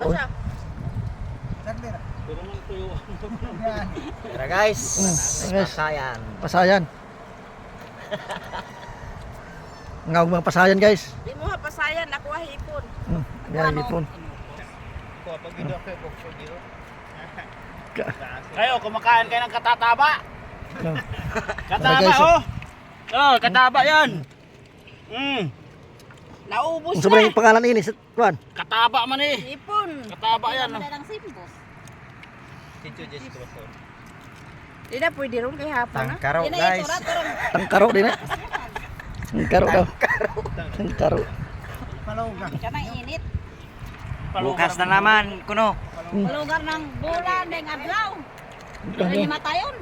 Oh. siya. Tara guys. Mm, guys. Pasayan. Pasayan. Ngaw mga pasayan guys. Di mo ha pasayan, ako ha hipon. Hmm, yan ipon. Kayo, kumakain kayo ng katataba. No. Kataba, guys, oh. Oh, kataba yan. Mm, Naubos Ang sobrang na. pangalan ini sa kuan. kataba man eh. Hipon. Kataba yan. oh. Di na pwede rin kay hapon na. Tangkaraw guys. Tangkaro din eh. Tangkaro daw. Tangkaro. Bukas na naman kuno. Lugar ng bulan ng adlaw. Ano lima tayon?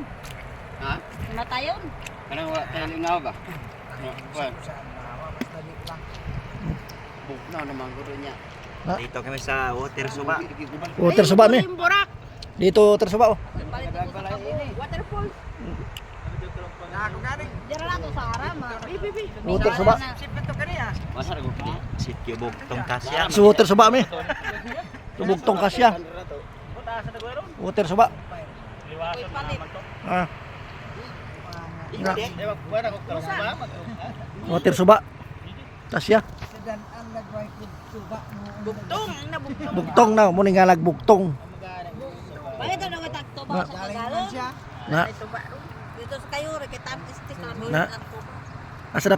Ha? Lima tayon. Ano wa tayo lingaw ba? Bugnaw naman guro niya. Dito kami sa water suba. Water suba mi. Dito water suba oh. Waterfall. Water suba. Kasya. Water suba mi. Kasya. Water suba. Ah, water suba. Kasya. Bugtong. Ang nabugtong. Bugtong na mo nga nagbugtong. Bakit ito nang takto ba sa Tagalog? Na Ito ba? Dito sa kayo, kita istik kami. Na. asa na